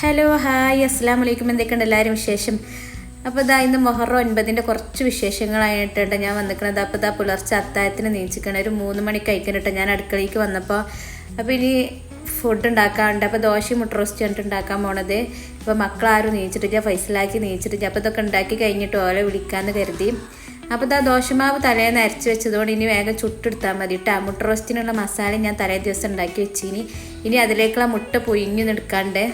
Hello hi അസ്സാം വലൈക്കും എന്തൊക്കെയുണ്ട് എല്ലാവരും വിശേഷം? അപ്പോൾ ഇതാ ഇന്ന് മൊഹറോ ഒൻപതിന്റെ കുറച്ച് വിശേഷങ്ങളായിട്ടുണ്ട് ഞാൻ വന്നിരിക്കുന്നത്. അപ്പോൾ ഇതാ പുലർച്ചെ അത്തായത്തിന് നീച്ചിക്കണം ഒരു മൂന്ന് മണിക്ക് കഴിക്കണിട്ട് ഞാൻ അടുക്കളയ്ക്ക് വന്നപ്പോൾ അപ്പോൾ ഇനി ഫുഡ് ഉണ്ടാക്കാറുണ്ട് അപ്പോൾ ദോശയും മുട്ട റോസ്റ്റ് കണ്ടിട്ട് ഉണ്ടാക്കാൻ പോണത്. അപ്പോൾ മക്കളാരും നീച്ചിട്ടില്ല ഫൈസലാക്കി നീച്ചിട്ടില്ല. അപ്പോൾ ഇതൊക്കെ ഉണ്ടാക്കി കഴിഞ്ഞിട്ട് ഓലെ വിളിക്കാമെന്ന് കരുതി. അപ്പോൾ ഇതാ ദോശമാവ് തലേന്ന് അരച്ച് വെച്ചതുകൊണ്ട് ഇനി വേഗം ചുട്ടെടുത്താൽ മതി കേട്ടോ മുട്ട റോസ്റ്റിനുള്ള മസാല ഞാൻ തലേ ദിവസം ഉണ്ടാക്കി വെച്ചിനി. ഇനി അതിലേക്കുള്ള മുട്ട പൊയിഞ്ഞു എടുക്കാണ്ട്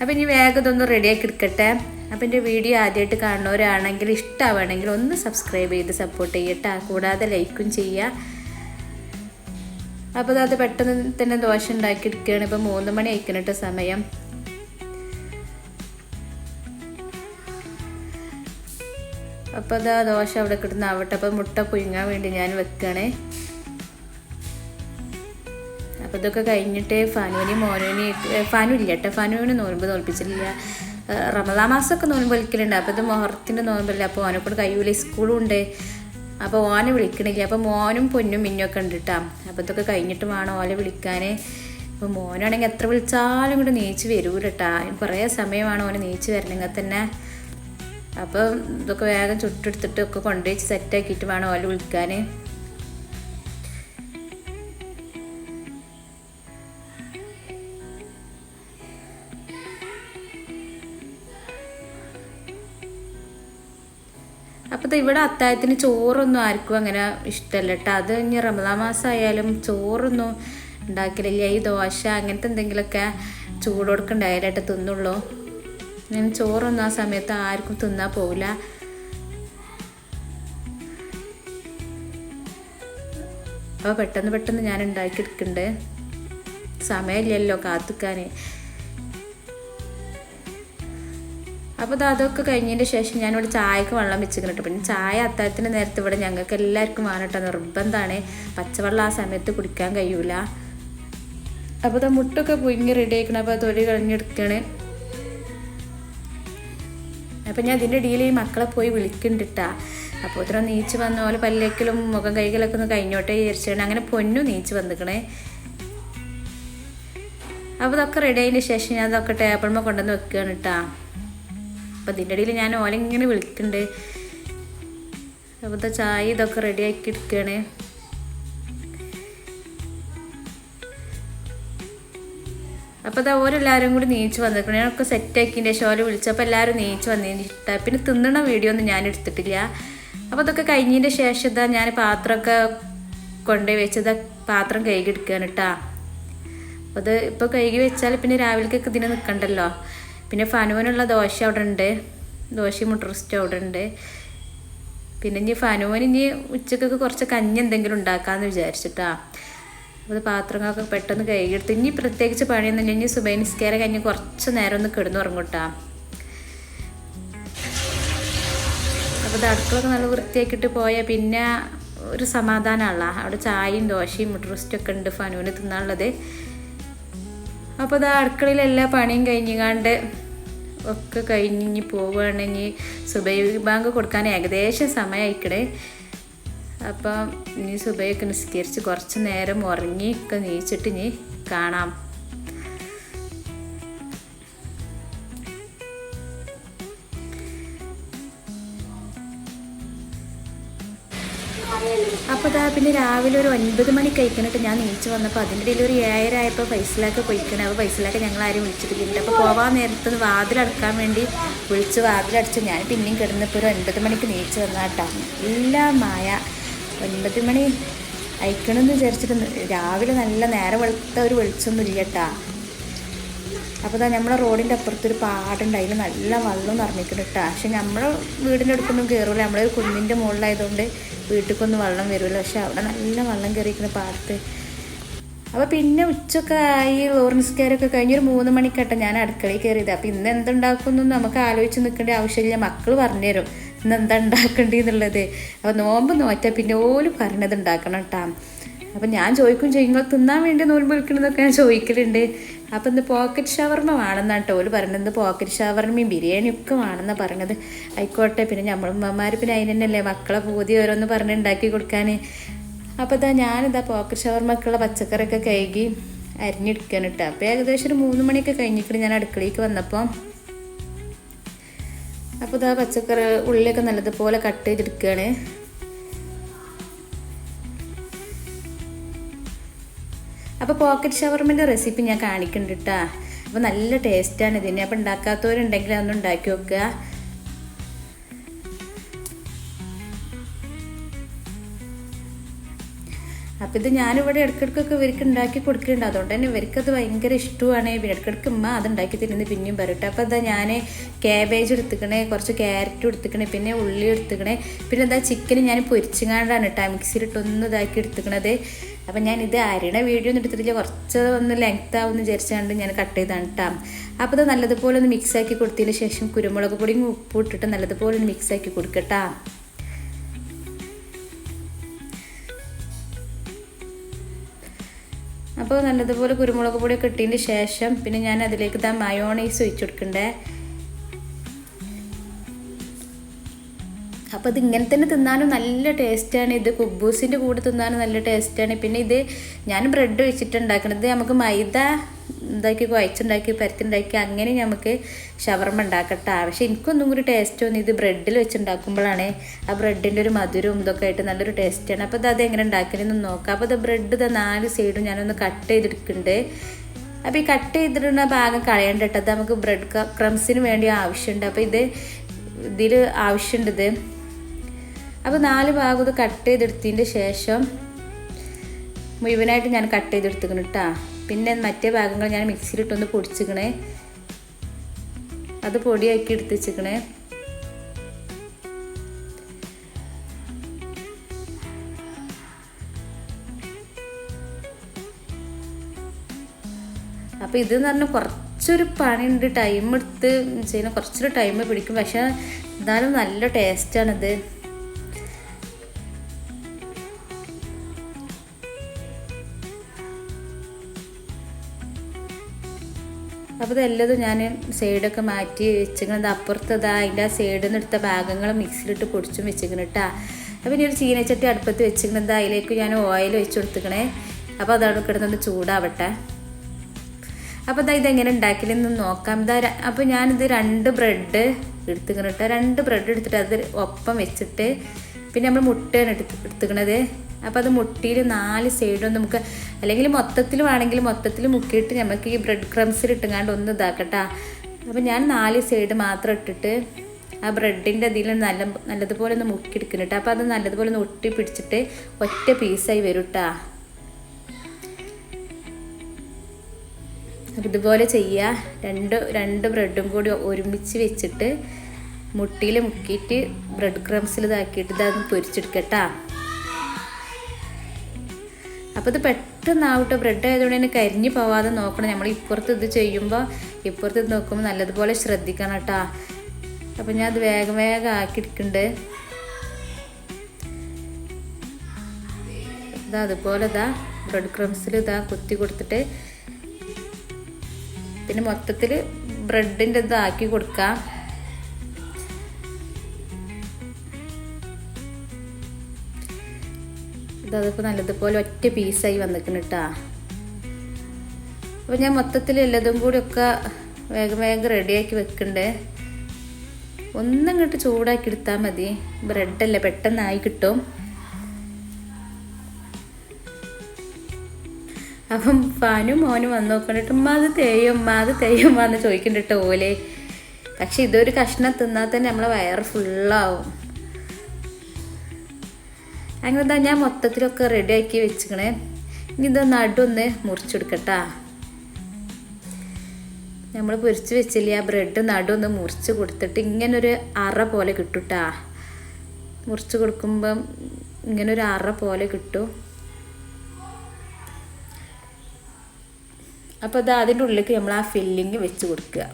അപ്പോൾ ഇനി വേഗം ഇതൊന്ന് റെഡിയാക്കി എടുക്കട്ടെ. അപ്പോൾ എന്റെ വീഡിയോ ആദ്യമായിട്ട് കാണുന്നവരാണെങ്കിൽ ഇഷ്ടമാണെങ്കിൽ ഒന്ന് സബ്സ്ക്രൈബ് ചെയ്ത് സപ്പോർട്ട് ചെയ്യട്ടെ. കൂടാതെ ലൈക്കും ചെയ്യുക അപ്പോൾ അത് പെട്ടെന്ന് തന്നെ ദോശ ഉണ്ടാക്കി എടുക്കുകയാണ് ഇപ്പോൾ മൂന്ന് മണി ആയിക്കണിട്ട് സമയം. അപ്പോൾ അതാ ദോശ അവിടെ കിട്ടുന്ന ആവട്ടെ. അപ്പോൾ മുട്ട പുഴുങ്ങാൻ വേണ്ടി ഞാൻ വെക്കണേ അപ്പോൾ ഇതൊക്കെ കഴിഞ്ഞിട്ട് ഫാനുവിനി മോനുവിനി ഫാനു ഇല്ല കേട്ടോ. ഫാനുവിന് നോൻപ് തോൽപ്പിച്ചില്ല റമദാ മാസമൊക്കെ നോൻപ് വലിക്കലുണ്ട് അപ്പോൾ ഇത് മുഹറത്തിന്റെ നോൻപല്ല. അപ്പോൾ ഓനെ കൂടെ സ്കൂളും ഉണ്ട് അപ്പോൾ ഓനെ വിളിക്കണില്ല. അപ്പോൾ മോനും പൊന്നും മിന്നൊക്കെ ഉണ്ട് കേട്ടോ. അപ്പോൾ ഇതൊക്കെ കഴിഞ്ഞിട്ട് വേണം ഓലെ വിളിക്കാൻ. അപ്പോൾ മോനാണെങ്കിൽ എത്ര വിളിച്ചാലും കൂടെ നീച്ച് വരൂല കേട്ടാ. കുറേ സമയമാണ് ഓനെ നീച്ച് വരണമെങ്കിൽ തന്നെ. അപ്പോൾ ഇതൊക്കെ വേഗം ചുട്ടെടുത്തിട്ട് ഒക്കെ കൊണ്ടുപോയി സെറ്റാക്കിയിട്ട് വേണം ഓലെ വിളിക്കാൻ. ഇവിടെ അത്താഴത്തിന് ചോറൊന്നും ആർക്കും അങ്ങനെ ഇഷ്ടമല്ല കേട്ടോ അത് ഇനി റമദാ മാസം ആയാലും ചോറൊന്നും ഉണ്ടാക്കലില്ല. ഈ ദോശ അങ്ങനത്തെ എന്തെങ്കിലുമൊക്കെ ചൂടോടൊക്കെ ഉണ്ടായാലായിട്ട് തിന്നുള്ളൂ. ഞാൻ ചോറൊന്നും ആ സമയത്ത് ആർക്കും തിന്നാൻ പോവില്ല. അപ്പോൾ പെട്ടെന്ന് പെട്ടെന്ന് ഞാൻ ഉണ്ടാക്കിയെടുക്കുന്നുണ്ട്. സമയമില്ലല്ലോ കാത്തിക്കാൻ അപ്പോൾ അത് അതൊക്കെ കഴിഞ്ഞതിന് ശേഷം ഞാനിവിടെ ചായക്ക് വെള്ളം വെച്ച് കിട്ടും പിന്നെ ചായ അത്താഴത്തിന് നേരത്തെ ഇവിടെ ഞങ്ങൾക്ക് എല്ലാവർക്കും വേണട്ടോ നിർബന്ധമാണ് പച്ചവെള്ളം ആ സമയത്ത് കുടിക്കാൻ കഴിയൂല. അപ്പോൾ അത് മുട്ടൊക്കെ പുഴുങ്ങി റെഡി ആയിക്കണം. അപ്പോൾ തൊലി കളഞ്ഞെടുക്കണ്. അപ്പം ഞാൻ അതിന്റെ ഇടയിൽ ഈ മക്കളെ പോയി വിളിക്കണ്ടിട്ടാ അപ്പോൾ ഇത്ര നീച്ച് വന്ന പോലെ പല്ലേക്കലും മുഖം കൈകളൊക്കെ ഒന്ന് കഴിഞ്ഞോട്ടെ വിചാരിച്ചാണ്. അങ്ങനെ പൊന്നു നീച്ച് വന്നിക്കണേ. അപ്പോൾ ഇതൊക്കെ റെഡി ആയതിന് ശേഷം ഞാൻ ഇതൊക്കെ ടേബിൾമ കൊണ്ടുവന്ന് വെക്കുകയാണ് കേട്ടാ അപ്പോൾ ഇതിന്റെ ഇടയിൽ ഞാൻ ഓല ഇങ്ങനെ വിളിക്കുന്നുണ്ട് അപ്പോൾ ചായ ഇതൊക്കെ റെഡി ആക്കി എടുക്കുകയാണ് അപ്പോൾ അതാ ഓരെല്ലാവരും കൂടി നീച്ച് വന്നിരിക്കണം ഞാനൊക്കെ സെറ്റാക്കിന്റെ ഷോൽ വിളിച്ചപ്പോൾ എല്ലാവരും നീച്ച് വന്നതിന് പിന്നെ തിന്നണ വീഡിയോ ഒന്നും ഞാൻ എടുത്തിട്ടില്ല. അപ്പോൾ അതൊക്കെ കഴിഞ്ഞതിന്റെ ശേഷം ഇതാ ഞാൻ പാത്രമൊക്കെ കൊണ്ടുപോയി വെച്ചത് പാത്രം കഴുകി എടുക്കുകയാണ് കേട്ടോ അത് ഇപ്പോൾ കഴുകി വെച്ചാൽ പിന്നെ രാവിലേക്കൊക്കെ ഇതിനെ നിൽക്കണ്ടല്ലോ പിന്നെ ഫനുവിനുള്ള ദോശ അവിടെ ഉണ്ട് ദോശയും മുട്ട റോസ്റ്റ് അവിടെ ഉണ്ട് പിന്നെ ഇനി ഫനുവിന് ഇനി ഉച്ചക്കൊക്കെ കുറച്ച് കഞ്ഞി എന്തെങ്കിലും ഉണ്ടാക്കാമെന്ന് വിചാരിച്ചിട്ടാ. അത് പാത്രങ്ങളൊക്കെ പെട്ടെന്ന് കഴുകിയെടുത്ത് ഇനി പ്രത്യേകിച്ച് പണിയൊന്നുമില്ല. ഇനി സുബൈ നിസ്കാര കഴിഞ്ഞ് കുറച്ച് നേരം ഒന്ന് കിടന്നുറങ്ങൂട്ടാ. അപ്പോൾ അടുക്കളൊക്കെ നല്ല വൃത്തിയാക്കിയിട്ട് പോയാൽ പിന്നെ ഒരു സമാധാനമല്ല അവിടെ ചായയും ദോശയും മുട്ട റോസ്റ്റും ഒക്കെ ഉണ്ട് ഫനുവിന് തിന്നാനുള്ളത്. അപ്പോൾ അത് അടുക്കളയിൽ എല്ലാ പണിയും കഴിഞ്ഞുകാണ്ട് ഒക്കെ കഴിഞ്ഞ് പോവുകയാണെങ്കിൽ സുബൈ ബാങ്ക് കൊടുക്കാൻ ഏകദേശം സമയമായിക്കടെ അപ്പം ഇനി സുബൈയൊക്കെ നിസ്കരിച്ച് കുറച്ച് നേരം ഉറങ്ങിയൊക്കെ നീച്ചിട്ട് ഇനി കാണാം. അപ്പോൾ അതാ പിന്നെ രാവിലെ ഒരു ഒൻപത് മണി കഴിക്കണിട്ട്. ഞാൻ നീച്ച് വന്നപ്പോൾ അതിന്റെ ഇടയിൽ ഒരു ഏഴര ആയപ്പോൾ പോയിക്കണേ. അപ്പോൾ പൈസയിലൊക്കെ ഞങ്ങൾ ആരും വിളിച്ചിട്ടില്ല അപ്പോൾ പോവാൻ നേരത്ത് വാതിലടക്കാൻ വേണ്ടി വിളിച്ച് വാതിലടച്ച് ഞാൻ പിന്നെയും കിടന്നപ്പോൾ ഒരു ഒൻപത് മണിക്ക് നീച്ച് വന്നാട്ടാ. എല്ലാം മായ ഒൻപത് മണി അയക്കണമെന്ന് വിചാരിച്ചിട്ട് രാവിലെ നല്ല നേരം വെളുത്ത ഒരു വെളിച്ചൊന്നും ഇല്ല കേട്ടാ അപ്പോൾ ഇതാ നമ്മളെ റോഡിന്റെ അപ്പുറത്തൊരു പാടുണ്ട്. അതിൽ നല്ല വെള്ളം നിറഞ്ഞിട്ടുണ്ട് കേട്ടോ പക്ഷെ നമ്മളെ വീടിന്റെ അടുത്തൊന്നും കയറില്ല നമ്മളൊരു കുന്നിന്റെ മുകളിലായതുകൊണ്ട് വീട്ടിലേക്കൊന്നും വെള്ളം വരില്ല പക്ഷെ അവിടെ നല്ല വെള്ളം കയറിയിരിക്കുന്ന പാടത്ത്. അപ്പോൾ പിന്നെ ഉച്ചയൊക്കെ ആയി. ലോറൻസ് ലോറിൻസ്കാരൊക്കെ കഴിഞ്ഞ് ഒരു മൂന്ന് മണിക്കട്ടെ ഞാൻ അടുക്കളയിൽ കയറിയത് അപ്പോൾ ഇന്ന് എന്തുണ്ടാക്കുന്നു നമുക്ക് ആലോചിച്ച് നിൽക്കേണ്ട ആവശ്യമില്ല. മക്കൾ പറഞ്ഞുതരും ഇന്ന് എന്താ ഉണ്ടാക്കേണ്ടി എന്നുള്ളത്. അപ്പോൾ നോമ്പ് നോറ്റാൽ പിന്നെ ഓൽ പറഞ്ഞത് ഉണ്ടാക്കണം കേട്ടോ അപ്പം ഞാൻ ചോദിക്കും ചെയ്യും നിങ്ങൾ തിന്നാൻ വേണ്ടി നോൻപ് വിൽക്കണമെന്നൊക്കെ ഞാൻ ചോദിക്കലുണ്ട്. അപ്പം ഇന്ന് പോക്കറ്റ് ഷവർമ വേണമെന്നാണ് കേട്ടോ ഓൽ പറഞ്ഞത് പോക്കറ്റ് ഷവർമയും ബിരിയാണിയും ഒക്കെ വേണമെന്നാണ് പറഞ്ഞത്. ആയിക്കോട്ടെ പിന്നെ നമ്മളുമ്മമാർ പിന്നെ അതിന് തന്നെയല്ലേ മക്കളെ പൂതി ഓരോന്ന് പറഞ്ഞ് ഉണ്ടാക്കി കൊടുക്കാൻ അപ്പോൾ ഇതാ ഞാനിതാ പോക്കറ്റ് ഷവർമക്കുള്ള പച്ചക്കറിയൊക്കെ കഴുകി അരിഞ്ഞെടുക്കാൻ ഇട്ട അപ്പോൾ ഏകദേശം ഒരു മൂന്ന് മണിയൊക്കെ കഴിഞ്ഞിട്ട് ഞാൻ അടുക്കളയിലേക്ക് വന്നപ്പോൾ അപ്പോൾ ഇതാ പച്ചക്കറി ഉള്ളിയൊക്കെ നല്ലതുപോലെ കട്ട് ചെയ്തെടുക്കുകയാണ് അപ്പോൾ പോക്കറ്റ് ഷവർമിന്റെ റെസിപ്പി ഞാൻ കാണിക്കുന്നുണ്ട് കേട്ടോ അപ്പോൾ നല്ല ടേസ്റ്റാണ് ഇതിന്. അപ്പോൾ ഉണ്ടാക്കാത്തവരുണ്ടെങ്കിൽ അതൊന്ന് ഉണ്ടാക്കി നോക്കുക അപ്പോൾ ഇത് ഞാനിവിടെ ഇടയ്ക്കിടയ്ക്കൊക്കെ ഇവർക്ക് ഉണ്ടാക്കി കൊടുക്കുന്നുണ്ട് അതുകൊണ്ട് തന്നെ ഇവർക്കത് ഭയങ്കര ഇഷ്ടമാണ്. പിന്നെ ഇടയ്ക്കിടയ്ക്ക് ഉമ്മ അത് ഉണ്ടാക്കി തരുന്നത് പിന്നെയും പറയട്ടെ അപ്പോൾ എന്താ ഞാൻ ക്യാബേജ് എടുത്തുക്കണേ കുറച്ച് ക്യാരറ്റ് എടുത്തുക്കണേ പിന്നെ ഉള്ളി എടുത്തുക്കണേ. പിന്നെ എന്താ ചിക്കൻ ഞാൻ പൊരിച്ചുങ്ങാണ്ടാണ് കേട്ടോ മിക്സിയിലിട്ടൊന്നും ഇതാക്കി എടുത്തുക്കണത്. അപ്പം ഞാൻ ഇത് അരിണ വീഡിയോ ഒന്നും എടുത്തിട്ടില്ല. കുറച്ച് ഒന്ന് ലെങ്ത് ആവുമെന്ന് വിചാരിച്ചുകൊണ്ട് ഞാൻ കട്ട് ചെയ്താണ് കേട്ടോ അപ്പോൾ ഇത് നല്ലതുപോലെ ഒന്ന് മിക്സ് ആക്കി കൊടുത്തതിന് ശേഷം കുരുമുളക് പൊടിയും ഉപ്പും ഇട്ടിട്ട് നല്ലതുപോലെ ഒന്ന് മിക്സ് ആക്കി കൊടുക്കട്ടാ അപ്പോൾ നല്ലതുപോലെ കുരുമുളക് പൊടിയൊക്കെ ഇട്ടതിന് ശേഷം പിന്നെ ഞാൻ അതിലേക്ക് ഇതാ മയോണൈസ് ഒഴിച്ചു കൊടുക്കണ്ടേ. അപ്പോൾ ഇത് ഇങ്ങനെ തന്നെ തിന്നാനും നല്ല ടേസ്റ്റാണ് ഇത് കുബൂസിന്റെ കൂടെ തിന്നാനും നല്ല ടേസ്റ്റാണ് പിന്നെ ഇത് ഞാൻ ബ്രെഡ് വെച്ചിട്ട് നമുക്ക് മൈദ ഇതാക്കി കുഴച്ചുണ്ടാക്കി പരത്തിണ്ടാക്കി അങ്ങനെ നമുക്ക് ഷവർമ ഉണ്ടാക്കട്ടെ. പക്ഷെ എനിക്കൊന്നും കൂടി ടേസ്റ്റ് തോന്നി ഇത് ബ്രെഡിൽ വെച്ചുണ്ടാക്കുമ്പോഴാണ്. ആ ബ്രെഡിന്റെ ഒരു മധുരവും ഇതൊക്കെ ആയിട്ട് നല്ലൊരു ടേസ്റ്റാണ് അപ്പോൾ ഇത് അത് എങ്ങനെ ഉണ്ടാക്കണമെന്ന് നോക്കാം. അപ്പോൾ ഇത് ബ്രെഡ് ഇത് നാല് സൈഡും ഞാനൊന്ന് കട്ട് ചെയ്തെടുക്കുന്നുണ്ട്. അപ്പോൾ ഈ കട്ട് ചെയ്തിടുന്ന ഭാഗം കളയേണ്ട അത് നമുക്ക് ബ്രെഡ് ക്രംസിന് വേണ്ടി ആവശ്യമുണ്ട്. അപ്പോൾ ഇത് ഇതിൽ ആവശ്യമുണ്ട് അപ്പോൾ നാല് ഭാഗം ഇത് കട്ട് ചെയ്തെടുത്തതിന്റെ ശേഷം മുഴുവനായിട്ട് ഞാൻ കട്ട് ചെയ്തെടുത്തുക്കണം കേട്ടോ പിന്നെ മറ്റേ ഭാഗങ്ങൾ ഞാൻ മിക്സിയിലിട്ടൊന്ന് പൊടിച്ചിക്കണേ അത് പൊടിയാക്കി എടുത്ത് വെച്ചിക്കണേ അപ്പോൾ ഇത് എന്ന് പറഞ്ഞാൽ കുറച്ചൊരു പണിയുണ്ട്. ടൈം എടുത്ത് ചെയ്യുന്ന കുറച്ചൊരു ടൈം പിടിക്കും. പക്ഷേ എന്നാലും നല്ല ടേസ്റ്റാണിത് അപ്പോൾ ഇതെല്ലതും ഞാൻ സൈഡൊക്കെ മാറ്റി വെച്ചിങ്ങനെ അപ്പുറത്ത് ഇതാ അതിന്റെ ആ സൈഡിൽ നിന്ന് എടുത്ത ഭാഗങ്ങൾ മിക്സിയിലിട്ട് പൊടിച്ചും വെച്ചിരിക്കണം കേട്ടോ അപ്പോൾ ഇനി ഒരു ചീനച്ചട്ടി അടുപ്പത്ത് വെച്ചിരിക്കുന്നത് അതിലേക്ക് ഞാൻ ഓയിൽ വെച്ച് കൊടുത്തിക്കണേ. അപ്പോൾ അതവിടെ കിടന്നൊന്ന് ചൂടാവട്ടെ. അപ്പോൾ ഇതാ ഇതെങ്ങനെ ഉണ്ടാക്കില്ലെന്ന് നോക്കാം. ഇതാ അപ്പോൾ ഞാനിത് രണ്ട് ബ്രെഡ് എടുത്തിക്കണം കേട്ടോ രണ്ട് ബ്രെഡ് എടുത്തിട്ട് അത് ഒപ്പം വെച്ചിട്ട് പിന്നെ നമ്മൾ മുട്ടയാണ് എടുത്ത് എടുത്തുക്കണത്. അപ്പോൾ അത് മുട്ടിയിൽ നാല് സൈഡും നമുക്ക് അല്ലെങ്കിൽ മൊത്തത്തിൽ വേണമെങ്കിൽ മൊത്തത്തിൽ മുക്കിയിട്ട് നമുക്ക് ഈ ബ്രെഡ് ക്രംസിൽ ഇട്ടുങ്ങാണ്ട് ഒന്ന് ഇതാക്കട്ടാ. അപ്പോൾ ഞാൻ നാല് സൈഡ് മാത്രം ഇട്ടിട്ട് ആ ബ്രെഡിന്റെ അതിൽ നല്ല നല്ലതുപോലെ ഒന്ന് മുക്കിയെടുക്കുന്നുണ്ട്. അപ്പോൾ അത് നല്ലതുപോലെ ഒന്ന് ഒട്ടി പിടിച്ചിട്ട് ഒറ്റ പീസായി വരും കേട്ടാ അപ്പോൾ ഇതുപോലെ ചെയ്യുക രണ്ട് രണ്ട് ബ്രെഡും കൂടി ഒരുമിച്ച് വെച്ചിട്ട് മുട്ടിയിൽ മുക്കിയിട്ട് ബ്രെഡ് ക്രംസിൽ ഇതാക്കിയിട്ട് ഇതൊന്ന് പൊരിച്ചെടുക്കട്ടാ. അപ്പോൾ ഇത് പെട്ടെന്നാവട്ടെ ബ്രെഡ് ആയതുകൊണ്ട് തന്നെ കരിഞ്ഞു പോവാതെ നോക്കണം. നമ്മൾ ഇപ്പുറത്ത് ഇത് ചെയ്യുമ്പോൾ ഇപ്പുറത്ത് ഇത് നോക്കുമ്പോൾ നല്ലതുപോലെ ശ്രദ്ധിക്കണം കേട്ടോ. അപ്പോൾ ഞാൻ അത് വേഗം വേഗം ആക്കിയിരിക്കുന്നുണ്ട് ഇതാ അതുപോലെ ഇതാ ബ്രെഡ് ക്രംസിൽ ഇതാ കുത്തി കൊടുത്തിട്ട് പിന്നെ മൊത്തത്തിൽ ബ്രെഡിന്റെ ഇതാക്കി കൊടുക്കാം. ഇതതിപ്പോൾ നല്ലതുപോലെ ഒറ്റ പീസായി വന്നിക്കണം കേട്ടാ അപ്പോൾ ഞാൻ മൊത്തത്തിൽ എല്ലാതും കൂടി ഒക്കെ വേഗം വേഗം റെഡിയാക്കി വെക്കണ്ടേ. ഒന്നും ഇങ്ങോട്ട് ചൂടാക്കി എടുത്താൽ മതി. ബ്രെഡല്ലേ പെട്ടെന്നായി കിട്ടും. അപ്പം ഫാനും മോനും വന്ന് നോക്കണ്ടിട്ട് ഉമ്മ അത് തേയും ഉമ്മ അത് തേയും ഉമ്മ എന്ന് ചോദിക്കണ്ടിട്ട് ഓലെ. പക്ഷെ ഇതൊരു കഷ്ണം തിന്നാൽ തന്നെ നമ്മളെ വയറ് ഫുള്ളാവും അങ്ങനെ എന്താ ഞാൻ മൊത്തത്തിലൊക്കെ റെഡി ആക്കി വെച്ചിക്കണേ ഇനി ഇത് നടുവൊന്ന് മുറിച്ചെടുക്കട്ടാ. നമ്മൾ പൊരിച്ച് വെച്ചില്ലേ ആ ബ്രെഡ് നടുവൊന്ന് മുറിച്ച് കൊടുത്തിട്ട് ഇങ്ങനൊരു അറ പോലെ കിട്ടുട്ടാ. മുറിച്ച് കൊടുക്കുമ്പം ഇങ്ങനൊരു അറ പോലെ കിട്ടും. അപ്പോൾ അത് അതിന്റെ ഉള്ളിലേക്ക് നമ്മൾ ആ ഫില്ലിങ് വെച്ച് കൊടുക്കുക.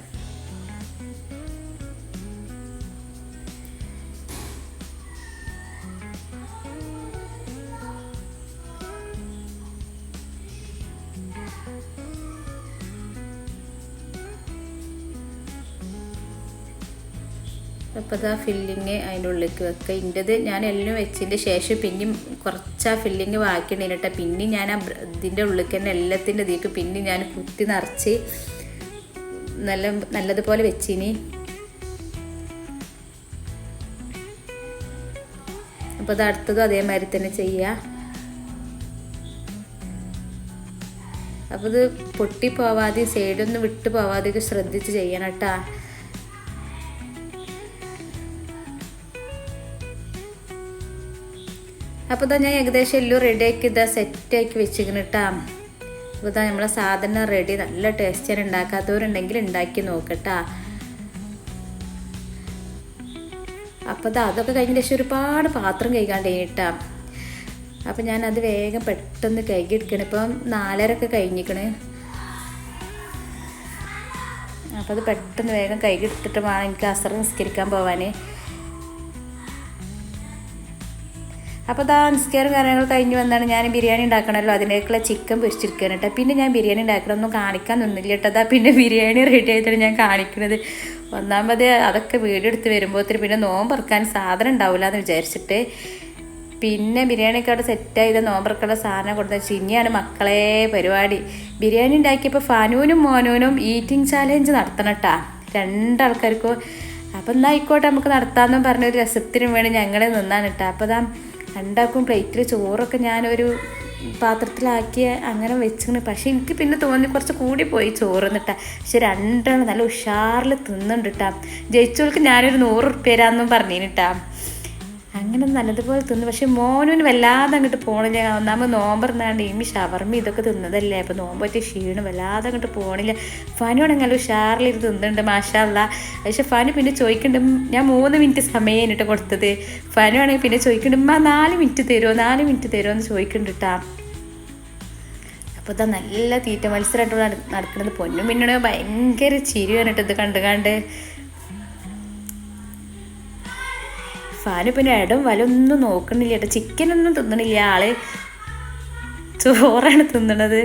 അപ്പോൾ ആ ഫില്ലിങ് അതിന്റെ ഉള്ളിലേക്ക് വെക്കുക ഇന്റെത് ഞാൻ എല്ലാം വെച്ചതിന്റെ ശേഷം പിന്നെയും കുറച്ച് ആ ഫില്ലിങ് ബാക്കിയുണ്ടെങ്കിൽ കേട്ടോ പിന്നെ ഞാൻ ആ ഇതിന്റെ ഉള്ളിലേക്ക് തന്നെ എല്ലാത്തിന്റെ ഇതിലേക്ക് പിന്നെ ഞാൻ കുത്തി നിറച്ച് നല്ല നല്ലതുപോലെ വെച്ചിനി. അപ്പോൾ അത് അടുത്തതും അതേമാതിരി തന്നെ ചെയ്യുക അപ്പോൾ ഇത് പൊട്ടിപ്പോവാതെ സൈഡൊന്നും വിട്ടു പോവാതെ ഒക്കെ ശ്രദ്ധിച്ച് ചെയ്യണം കേട്ടാ അപ്പോൾ ഇതാ ഞാൻ ഏകദേശം എല്ലാം റെഡി റെഡിയാക്കി ഇതാ സെറ്റാക്കി വെച്ചിരിക്കണം കേട്ടോ അപ്പോൾ ഇതാ നമ്മളെ സാധനം റെഡി നല്ല ടേസ്റ്റാണ് ഉണ്ടാക്കാത്തവരുണ്ടെങ്കിൽ ഉണ്ടാക്കി നോക്കട്ടാ അപ്പോൾ ഇതാ അതൊക്കെ കഴിഞ്ഞ ശേഷം ഒരുപാട് പാത്രം കഴുകാണ്ട് കഴിഞ്ഞിട്ടാ അപ്പം ഞാനത് വേഗം പെട്ടെന്ന് കഴുകി എടുക്കണം ഇപ്പം നാലരൊക്കെ കഴിഞ്ഞിക്കണ് അപ്പോൾ അത് പെട്ടെന്ന് വേഗം കഴുകി എടുത്തിട്ട് വേണം എനിക്ക് അസർ നിസ്കരിക്കാൻ പോവാൻ അപ്പോൾ ദാ നിസ്കാരം കാര്യങ്ങൾ കഴിഞ്ഞ് വന്നാണ് ഞാൻ ബിരിയാണി ഉണ്ടാക്കണമല്ലോ അതിനേക്കുള്ള ചിക്കൻ പൊരിച്ചിരിക്കുകയാണ് കേട്ടോ പിന്നെ ഞാൻ ബിരിയാണി ഉണ്ടാക്കണമൊന്നും കാണിക്കാൻ നിന്നില്ല കേട്ടോ അതാ പിന്നെ ബിരിയാണി റെഡി ആയിട്ടാണ് ഞാൻ കാണിക്കുന്നത് ഒന്നാമത് അതൊക്കെ വീടെടുത്ത് വരുമ്പോഴത്തേന് പിന്നെ നോമ്പറക്കാൻ സാധനം ഉണ്ടാവില്ല എന്ന് വിചാരിച്ചിട്ട്. പിന്നെ ബിരിയാണിയൊക്കെ അവിടെ സെറ്റായത് നോമ്പറക്കുള്ള സാധനം കൊടുത്ത ചിന്നിയാണ് മക്കളെ പരിപാടി. ബിരിയാണി ഉണ്ടാക്കിയപ്പോൾ ഫനൂനും മോനൂനും ഈറ്റിംഗ് ചാലഞ്ച് നടത്തണം കേട്ടാ രണ്ടാൾക്കാർക്കും. അപ്പം എന്നാൽ ആയിക്കോട്ടെ നമുക്ക് നടത്താമെന്നും പറഞ്ഞ ഒരു രസത്തിനും വേണം ഞങ്ങളെ നിന്നാണ് കേട്ടോ അപ്പോൾ അതാ രണ്ടാൾക്കും പ്ലേറ്റിൽ ചോറൊക്കെ ഞാനൊരു പാത്രത്തിലാക്കി അങ്ങനെ വെച്ചിങ്ങനെ. പക്ഷേ എനിക്ക് പിന്നെ തോന്നി കുറച്ച് കൂടി പോയി ചോറ് എന്നിട്ടാ പക്ഷെ രണ്ടെണ്ണം നല്ല ഉഷാറിൽ തിന്നുണ്ട് കേട്ടാ ജയിച്ചവൾക്ക് ഞാനൊരു നൂറ് ഉറുപ്പ്യ തരാമെന്നും പറഞ്ഞിട്ടാ അങ്ങനെ നല്ലതുപോലെ തിന്നു. പക്ഷെ മോനും വല്ലാതെ അങ്ങോട്ട് പോകണില്ല ഒന്നാമത് നോമ്പറന്നാണ്ട് ഇമ്മി ഷവർമ്മ ഇതൊക്കെ തിന്നതല്ലേ. അപ്പോൾ നോമ്പ് പറ്റിയ ക്ഷീണം വല്ലാതെ അങ്ങോട്ട് പോണില്ല. ഫനുവാണെങ്കിൽ ഉഷാറിലിരുന്ന് തിന്നുന്നുണ്ട് മാഷാല്ല. പക്ഷെ ഫനു പിന്നെ ചോദിക്കുന്നുണ്ട് ഞാൻ മൂന്ന് മിനിറ്റ് സമയം എന്നിട്ട് കൊടുത്തത്? ഫനുവാണെങ്കിൽ പിന്നെ ചോദിക്കുന്നുണ്ട് ഉമ്മ നാല് മിനിറ്റ് തരുമോ നാല് മിനിറ്റ് തരുമോ എന്ന് ചോദിക്കുന്നുണ്ട് കേട്ടാ അപ്പോൾ ഇതാ നല്ല തീറ്റ മത്സരമായിട്ട് നടക്കുന്നത് പൊന്നും പിന്നെ ഭയങ്കര ചിരി വന്നിട്ട് ഇത് കണ്ട് ഫാന് പിന്നെ ഇടം വലൊന്നും നോക്കണില്ല കേട്ടോ. ചിക്കനൊന്നും തിന്നണില്ല. ആൾ ചോറാണ് തിന്നണത്.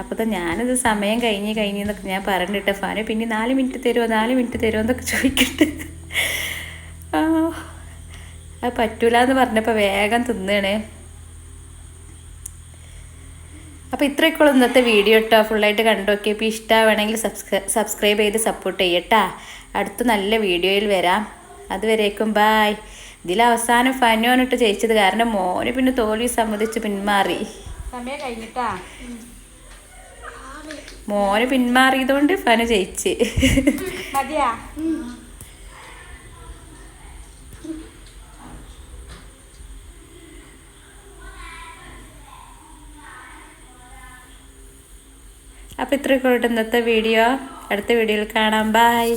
അപ്പോൾ ഞാനത് സമയം കഴിഞ്ഞ് കഴിഞ്ഞ് എന്നൊക്കെ ഞാൻ പറഞ്ഞിട്ട് ഫാന് പിന്നെ നാല് മിനിറ്റ് തരുമോ നാല് മിനിറ്റ് തരുമോ എന്നൊക്കെ ചോദിക്കട്ടെ അത് പറ്റൂല എന്ന് പറഞ്ഞപ്പോൾ വേഗം തിന്നണേ. അപ്പോൾ ഇത്രയൊക്കെയുള്ള ഇന്നത്തെ വീഡിയോ കേട്ടോ ഫുള്ളായിട്ട് കണ്ടു നോക്കിയപ്പോൾ ഇഷ്ടമാണെങ്കിൽ സബ്സ്ക്രൈ സബ്സ്ക്രൈബ് ചെയ്ത് സപ്പോർട്ട് ചെയ്യട്ടാ. അടുത്ത നല്ല വീഡിയോയിൽ വരാം. അതുവരേക്കും ബായ് ഇതിൽ അവസാനം ഫനോനിട്ട് ജയിച്ചത്. കാരണം മോന് പിന്നെ തോൽവി സമ്മതിച്ച് പിന്മാറി. സമയം കഴിഞ്ഞിട്ടാ? മോന് പിന്മാറിയതുകൊണ്ട് ഫനു ജയിച്ച്. മതിയാ? അപ്പോൾ ഇത്രയൊക്കെ ഇന്നത്തെ വീഡിയോ അടുത്ത വീഡിയോയിൽ കാണാം. ബായ്